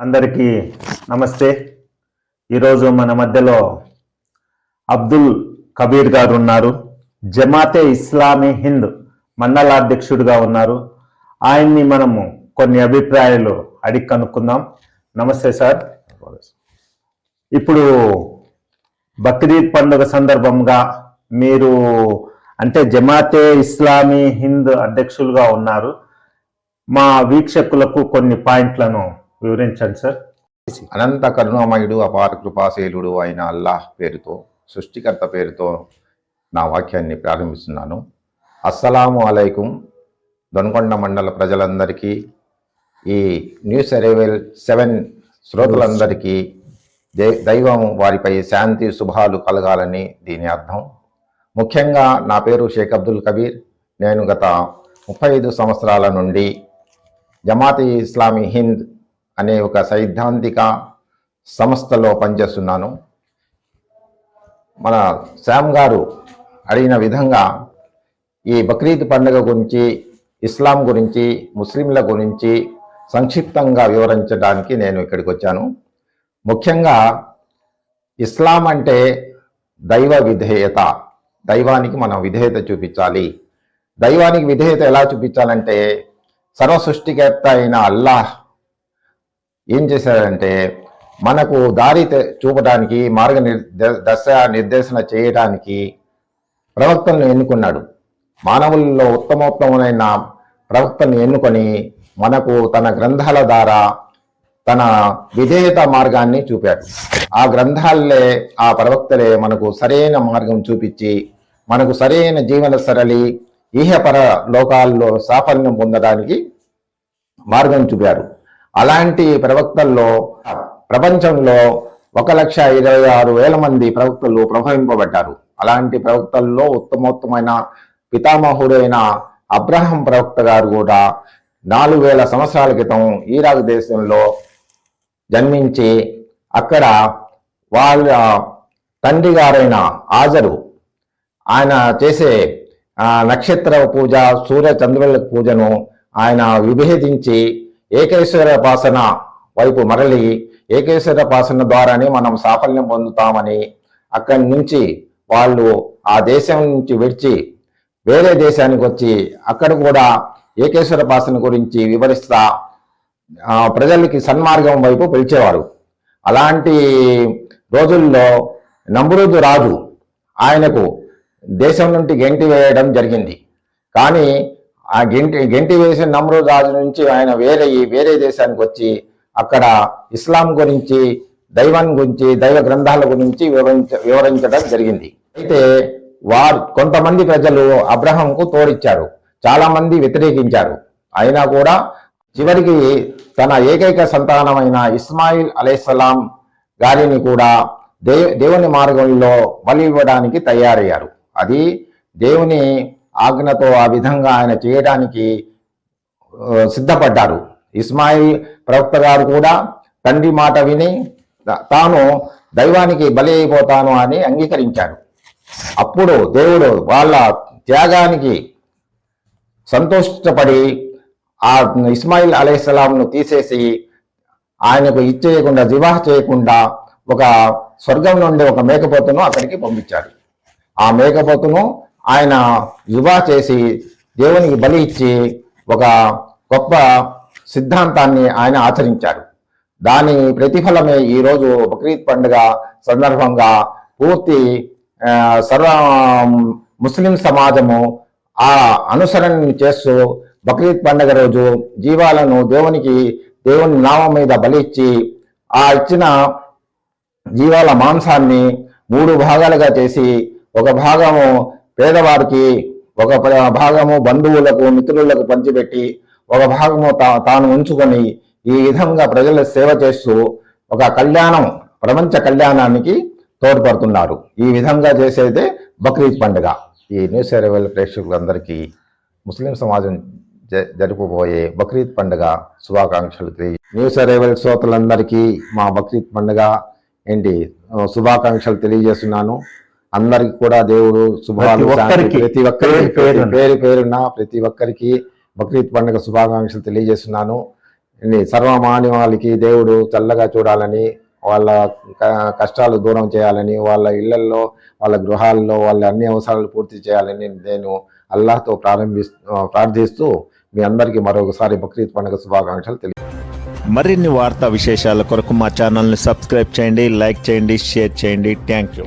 అందరికీ నమస్తే. ఈరోజు మన మధ్యలో అబ్దుల్ కబీర్ గారు ఉన్నారు. జమాతే ఇస్లామీ హింద్ మండలాధ్యక్షుడిగా ఉన్నారు. ఆయన్ని మనము కొన్ని అభిప్రాయాలు అడిగి కనుక్కుందాం. నమస్తే సార్. ఇప్పుడు బక్రీద్ పండుగ సందర్భంగా మీరు అంటే జమాతే ఇస్లామీ హింద్ అధ్యక్షులుగా ఉన్నారు. మా వీక్షకులకు కొన్ని పాయింట్లను వివరించండి సార్. అనంత కరుణామయుడు అపార కృపాశీలుడు అయిన అల్లాహ్ పేరుతో సృష్టికర్త పేరుతో నా వాక్యాన్ని ప్రారంభిస్తున్నాను. అస్సలాము అలైకుం. దొనకొండ మండల ప్రజలందరికీ ఈ న్యూస్ అరైవల్ సెవెన్ శ్రోతలందరికీ దే- దైవం వారిపై శాంతి శుభాలు కలగాలని దీని అర్థం. ముఖ్యంగా నా పేరు షేక్ అబ్దుల్ కబీర్. నేను గత ముప్పై ఐదు సంవత్సరాల నుండి జమాతి ఇస్లామీ హింద్ అనే ఒక సైద్ధాంతిక సంస్థలో పనిచేస్తున్నాను. మన శ్యామ్ గారు అడిగిన విధంగా ఈ బక్రీద్ పండుగ గురించి ఇస్లాం గురించి ముస్లింల గురించి సంక్షిప్తంగా వివరించడానికి నేను ఇక్కడికి వచ్చాను. ముఖ్యంగా ఇస్లాం అంటే దైవ విధేయత. దైవానికి మనం విధేయత చూపించాలి. దైవానికి విధేయత ఎలా చూపించాలంటే సర్వ సృష్టికర్త అయిన అల్లాహ్ ఏం చేశారంటే మనకు దారి చూపడానికి మార్గ దశ నిర్దేశన చేయడానికి ప్రవక్తలను ఎన్నుకున్నాడు. మానవుల్లో ఉత్తమోత్తమైన ప్రవక్తను ఎన్నుకొని మనకు తన గ్రంథాల ద్వారా తన విధేయత మార్గాన్ని చూపాడు. ఆ గ్రంథాలే ఆ ప్రవక్తలే మనకు సరైన మార్గం చూపించి మనకు సరైన జీవన సరళి ఈహపర లోకాల్లో సాఫల్యం పొందడానికి మార్గం చూపారు. అలాంటి ప్రవక్తల్లో ప్రపంచంలో ఒక లక్ష ఇరవై ఆరు వేల మంది ప్రవక్తలు ప్రభవింపబడ్డారు అలాంటి ప్రవక్తల్లో ఉత్తమోత్తమైన పితామహుడైన అబ్రహం ప్రవక్త గారు కూడా నాలుగు వేల సంవత్సరాల క్రితం ఈరాక్ దేశంలో జన్మించి అక్కడ వాళ్ళ తండ్రి గారైన ఆజరు ఆయన చేసే నక్షత్ర పూజ సూర్య చంద్రుల పూజను ఆయన విభేదించి ఏకేశ్వర ఉపాసన వైపు మరలి ఏకేశ్వర ఉపాసన ద్వారానే మనం సాఫల్యం పొందుతామని అక్కడి నుంచి వాళ్ళు ఆ దేశం నుంచి విడిచి వేరే దేశానికి వచ్చి అక్కడ కూడా ఏకేశ్వర ఉపాసన గురించి వివరిస్తా ప్రజలకి సన్మార్గం వైపు పిలిచేవారు. అలాంటి రోజుల్లో నమ్రుదు రాజు ఆయనకు దేశం నుండి గెంటి వేయడం జరిగింది. కానీ ఆ గెంటి గెంటి వేసిన నమ్రుదు రాజు నుంచి ఆయన వేరే వేరే దేశానికి వచ్చి అక్కడ ఇస్లాం గురించి దైవం గురించి దైవ గ్రంథాల గురించి వివరించ వివరించడం జరిగింది. అయితే వారు కొంతమంది ప్రజలు అబ్రహంకు తోడిచ్చారు. చాలా మంది వ్యతిరేకించారు. అయినా కూడా చివరికి తన ఏకైక సంతానమైన ఇస్మాయిల్ అలైహిస్సలాం గారిని కూడా దే దేవుని మార్గంలో బలి ఇవ్వడానికి తయారయ్యారు. అది దేవుని ఆజ్ఞతో ఆ విధంగా ఆయన చేయడానికి సిద్ధపడ్డారు. ఇస్మాయిల్ ప్రవక్త గారు కూడా తండ్రి మాట విని తాను దైవానికి బలి అయిపోతాను అని అంగీకరించారు. అప్పుడు దేవుడు వాళ్ళ త్యాగానికి సంతోషపడి ఆ ఇస్మాయిల్ అలైహిస్సలాంను తీసేసి ఆయనకు ఇచ్చేయకుండా వివాహ చేయకుండా ఒక స్వర్గం నుండి ఒక మేకపోతును అక్కడికి పంపించాడు ఆ మేకపోతును ఆయన వివాహ చేసి దేవునికి బలి ఇచ్చి ఒక గొప్ప సిద్ధాంతాన్ని ఆయన ఆచరించారు. దాని ప్రతిఫలమే ఈరోజు బక్రీద్ పండుగ సందర్భంగా పూర్తి సర్వ ముస్లిం సమాజము ఆ అనుసరణ చేస్తూ బక్రీద్ పండుగ రోజు జీవాలను దేవునికి దేవుని నామం మీద బలి ఇచ్చి ఆ ఇచ్చిన జీవాల మాంసాన్ని మూడు భాగాలుగా చేసి ఒక భాగము పేదవారికి ఒక భాగము బంధువులకు మిత్రులకు పంచిపెట్టి ఒక భాగము తా- తాను ఉంచుకొని ఈ విధంగా ప్రజల సేవ చేస్తూ ఒక కళ్యాణం ప్రపంచ కళ్యాణానికి తోడ్పడుతున్నారు. ఈ విధంగా చేసేదే బక్రీద్ పండుగ. ఈ న్యూస్ ఎరవల్ ప్రేక్షకులందరికీ ముస్లిం సమాజం జ- జరుపుబోయే బక్రీద్ పండుగ శుభాకాంక్షలు న్యూస్ అరైవల్ శ్రోతలందరికీ మా బక్రీద్ పండుగ ఏంటి? శుభాకాంక్షలు తెలియజేస్తున్నాను. అందరికి కూడా దేవుడు శుభాలు ప్రతి ఒక్కరికి, ప్రతి ఒక్కరికి పేరు పేరున. పేరు పేరున ప్రతి ఒక్కరికి బక్రీద్ పండుగ శుభాకాంక్షలు తెలియజేస్తున్నాను. సర్వమానవాళికి దేవుడు చల్లగా చూడాలని వాళ్ళ కష్టాలు దూరం చేయాలని వాళ్ళ ఇళ్ళల్లో వాళ్ళ గృహాల్లో వాళ్ళ అన్ని అవసరాలు పూర్తి చేయాలని నేను అల్లాహ్తో ప్రారంభిస్తూ ప్రార్థిస్తూ మీ అందరికీ మరొకసారి బక్రీద్ పండుగ శుభాకాంక్షలు తెలియ మరిన్ని వార్తా విశేషాల కొరకు మా ఛానల్ని సబ్స్క్రైబ్ చేయండి లైక్ చేయండి షేర్ చేయండి. Thank you.